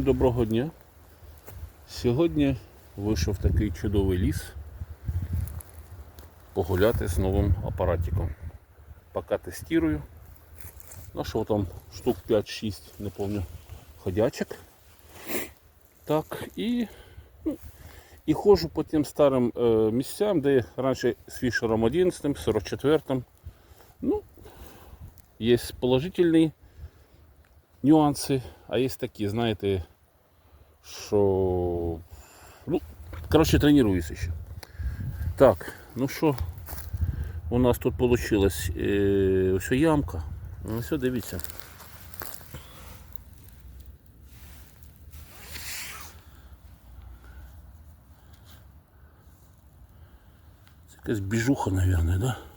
Всім доброго дня. Сьогодні вийшов такий чудовий ліс погуляти з новим апаратиком. Поки тестую. Нашов там штук 5-6, не пам'ятаю, ходячок. Так, і, ну, і ходжу по тим старим е, місцям, де раніше з Фішером 11, 44-м. Ну, є положительні нюанси, а є такі, знаєте, що. Ну, коротше, тренуюся ще. Так, ну що, у нас тут вийшло е, ось ямка. Ну все, дивіться. Це якась біжуха, мабуть, да?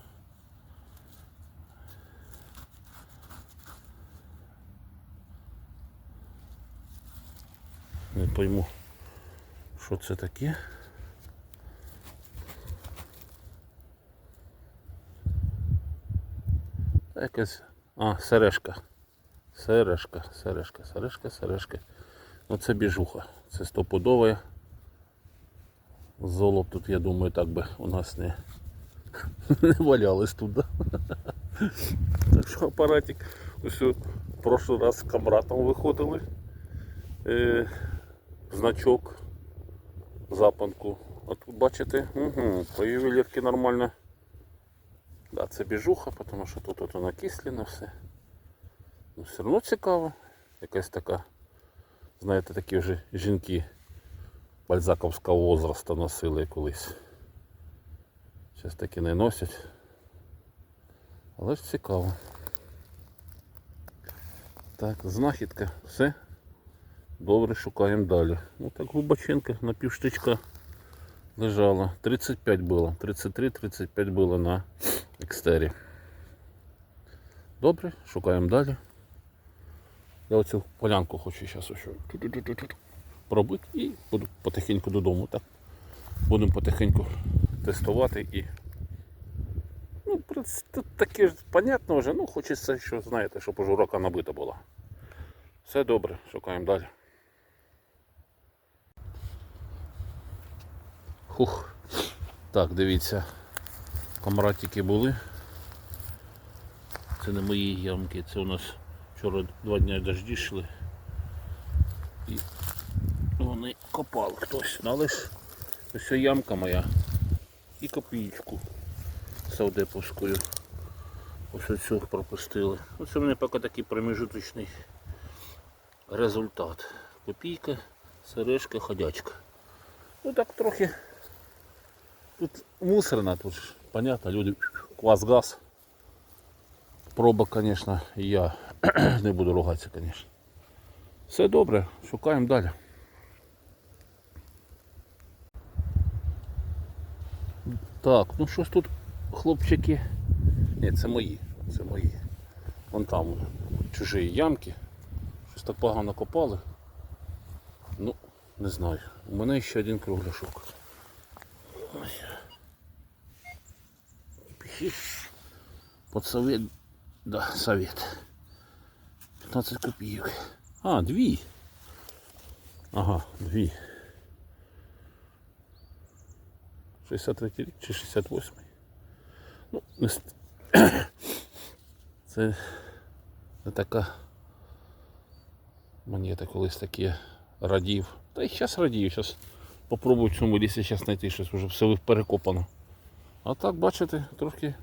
Пойму, що це таке. Та Якась. А, сережка. Сережка, сережка, сережка, сережка. Ну це біжуха. Це стопудове. Золото тут, я думаю, так би у нас не, не валялось. Да? Так що апаратик. Ось в прошлый раз з камратом виходили. Значок, запанку. А тут бачите, угу, по ювелірки нормально. Да, це біжуха, тому що тут от накислено все. Ну, все одно цікаво. Якась така, знаєте, такі вже жінки бальзаковського возрасту носили колись. Зараз таки не носять. Але ж цікаво. Так, знахідка, все. Добре, шукаємо далі. Ну так глибоченько на півштичка лежала. 35 було. 33-35 було на екстері. Добре, шукаємо далі. Я оцю полянку хочу зараз пробити і буду потихеньку додому. Так. Будемо потихеньку тестувати і. Ну, тут таке ж понятно вже, ну хочеться, що знаєте, щоб уже урока набита була. Все добре, шукаємо далі. Хух. Так, дивіться. Камратики були. Це не мої ямки, це у нас вчора два дні дожді йшли. І вони копали хтось. Ну, але ж ось ямка моя. І копійку савдеповською. Ось оцю пропустили. Оце в мене поки такий промежуточний результат. Копійка, сережка, ходячка. Ну так трохи. Тут мусорно, тут понятно, люди квас-газ. Проба, конечно, я не буду ругатися, конечно. Все добре, шукаємо далі. Так, ну що ж тут, хлопчики? Ні, це мої, це мої. Вон там чужі ямки. Щось так погано копали. Ну, не знаю. У мене ще один кругляшок. Ось. Пишіть. Под совет. Да, совет. 15 копійок. А, дві. Ага, дві. 63 рік чи 68. Ну, не це не така монета колись таке радів. Та й зараз радію, зараз попробую в цьому лісі зараз знайти щось, вже все перекопано. А так, бачите, трохи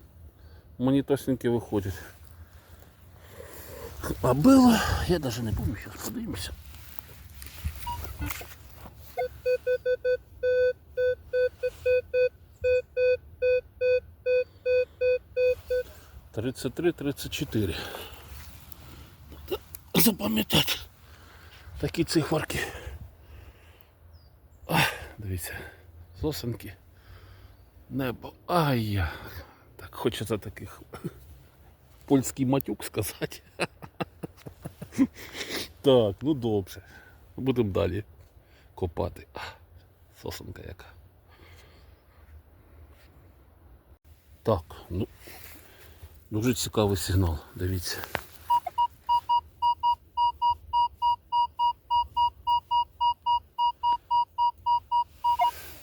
монітосненькі виходять. А було, я навіть не пам'ятаю, зараз подивимося. Тридцять три, тридцять чотири. Запам'ятати такі циферки. Ах, дивіться, сосенки, Небо. Ай! Так хочеться таких польський матюк сказати. Так, ну добре. Будемо далі копати. Сосенка яка. Так, ну дуже цікавий сигнал, дивіться.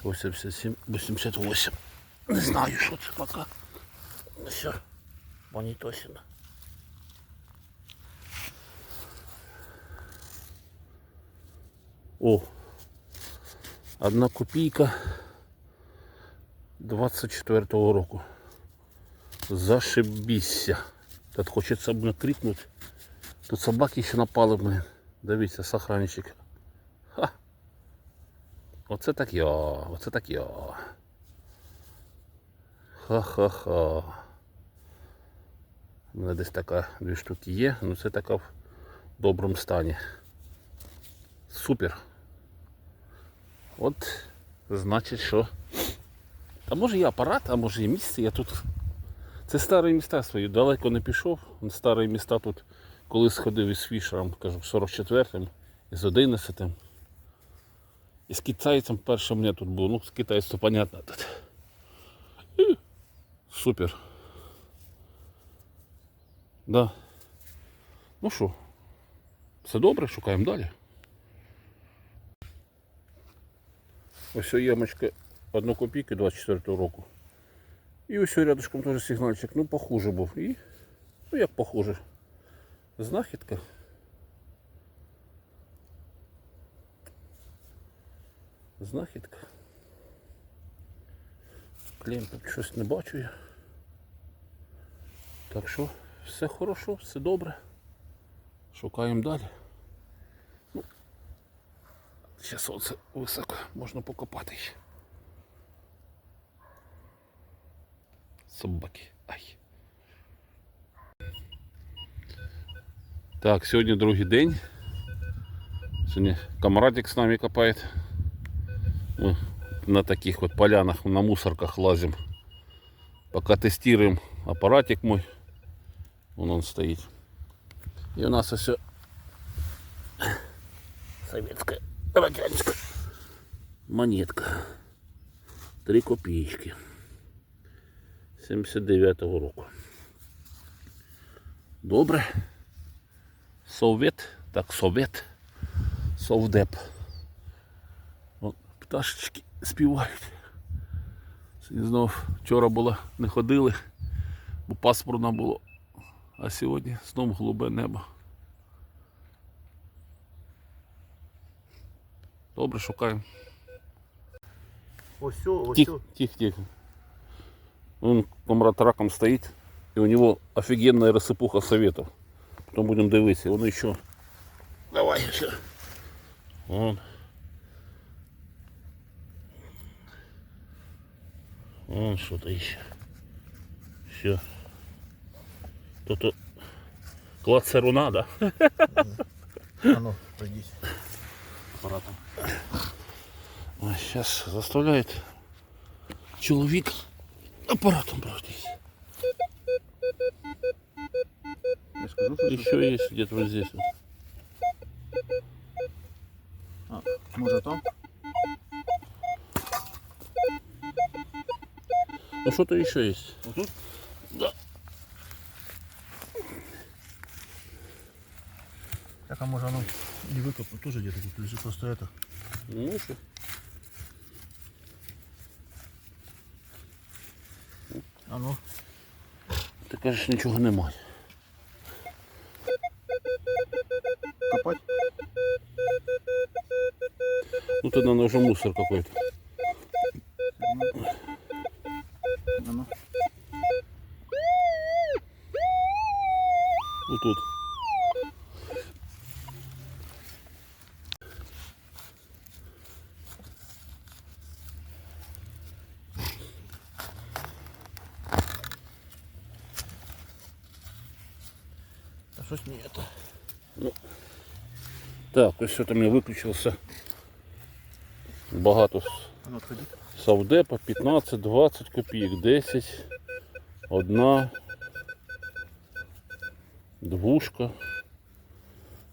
Восемьдесят семь, восемьдесят восемь. Не знаю, що це поки. Все, Монітосина. О, одна копійка 24-го року. Зашибіся. Тут хочеться б крикнути. Тут собаки ще напали, блин. Дивіться, сохранчик. Ха. Оце так я, оце так я. Ха-ха-ха. У мене десь така дві штуки є, ну це така в доброму стані. Супер. От значить, що. А може і апарат, а може і місце. Я тут. Це старі міста свої, далеко не пішов. Старі міста тут, коли сходив із Фішером, кажу, 44-м, із 11-м. І з китайцем першим мене тут був. Ну, з китайцем понятно тут. Супер. Да. Ну що, все добре, шукаємо далі. Ось ямочка 1 копійки 24 року. І ось рядышком теж сигнальчик, ну похуже був. І, ну як похуже. Знахідка. Знахідка. Клієнт тут щось не бачу я. Так що все хорошо, все добре. Шукаємо далі. Ну, ще сонце високо, можна покопати ще. Собаки. Ай. Так, сьогодні другий день. Сьогодні камрадик з нами копає. Мы на таких вот полянах, на мусорках лазим. Пока тестируем аппаратик мой. Вон он стоит. И у нас все советская радянская монетка. Три копеечки. 79-го року. Добре. Совет, так, совет. Совдеп. От пташечки співають. Сьогодні знов вчора було, не ходили, бо пасмурно було. А сьогодні знов голубе небо. Добре, шукаємо. Ось, ось. Тихо, тихо, тихо. Он комрад раком стоит, и у него офигенная рассыпуха советов. Потом будем дивитися. Он еще. Давай еще. Вон. Вон что-то еще. Все. Тут клацеруна, да? А ну, пройдись. Аппаратом. А сейчас заставляет человек аппаратом пройтись. Скажу, Еще есть где-то вот здесь. А, может там? А ну, что-то еще есть. Вот тут? Да. Так, а може оно не выкопано, тоже где-то тут лежит просто это. Ну что? А ну, Ти кажеш, нічого немає. копать? Ну тогда наверное, уже мусор какой-то. щось не это. Так, ось що там я виключився. Багато А ну, отходи. Савдепа 15, 20 копійок, 10, одна, двушка.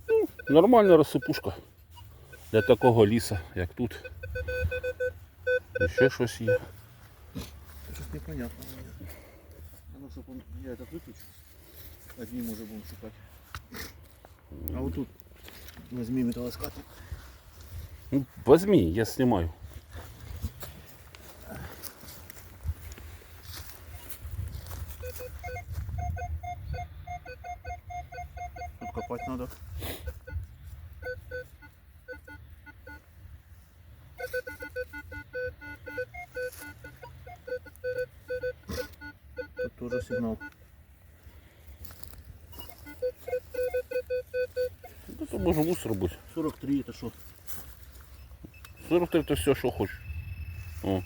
Ну, нормальна розсипушка для такого ліса, як тут. І ще щось є. Щось непонятно. А ну, щоб он, я этот выключу. Одним уже будем шукать. А вот тут возьми металлоскатник. Ну, возьми, я снимаю. Тут копать надо. Тут тоже сигнал. То може мусор бути. 43 это что? 43 то все, що хочеш. О.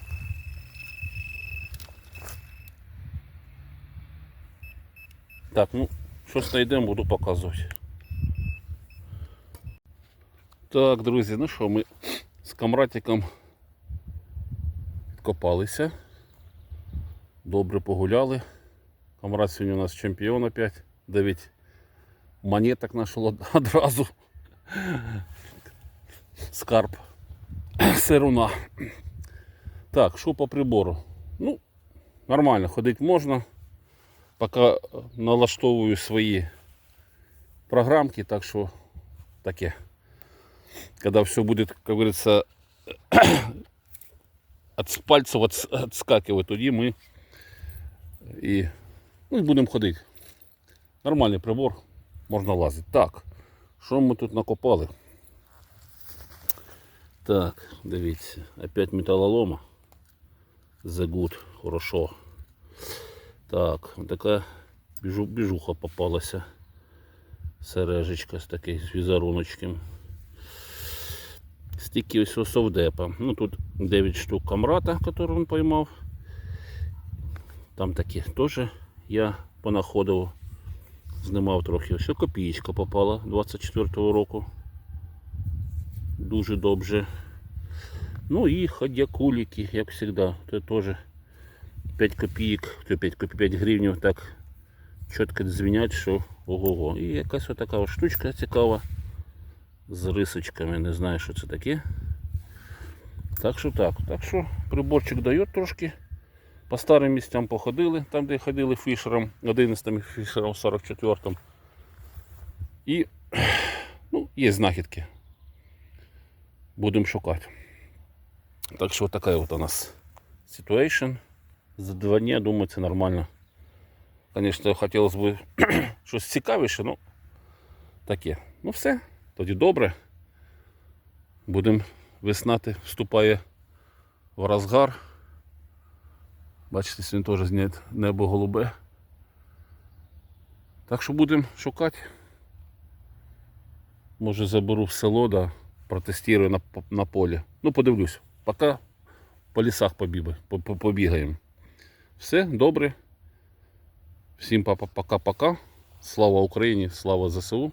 Так, ну, щось знайдемо, буду показувати. Так, друзі, ну що, ми з камратиком копалися. Добре погуляли. Камрад сьогодні у нас чемпіон опять. 9 монеток знайшов одразу. Скарб. Сируна. Так, що по прибору? Ну, нормально, ходити можна. Поки налаштовую свої програмки, так що таке. Когда все будет, как говорится, от пальцев отс- отскакивать, тоді ми і ну, будемо ходити. Нормальний прибор, можна лазити. Так, що ми тут накопали? Так, дивіться, опять металолома. Good, хорошо. Так, така біжу, біжуха попалася. Сережечка з таким з візеруночком. Стільки ось совдепа. Ну тут 9 штук камрата, який він поймав. Там такі теж я понаходив. Знімав трохи. Ось копієчка попала 24-го року. Дуже добре. Ну і ходякулики, як завжди. Це теж 5 копійок, то 5, копій- 5 гривень так чітко дзвінять, що ого-го. І якась отака штучка цікава з рисочками, не знаю, що це таке. Так що так. Так що приборчик дає трошки. По старим місцям походили, там де ходили фішером, 11 фішером, 44-м. І ну, є знахідки. Будемо шукати. Так що така от у нас ситуація. За два дні, думаю, це нормально. Звісно, хотілося б щось цікавіше, ну таке. Ну все, тоді добре. Будемо веснати, вступає в розгар. Бачите, сьогодні теж знять небо голубе. Так що будемо шукати. Може заберу в село, да, протестую на, на полі. Ну, подивлюсь. Поки по лісах побігаємо. Все, добре. Всім пока-пока. Слава Україні, слава ЗСУ.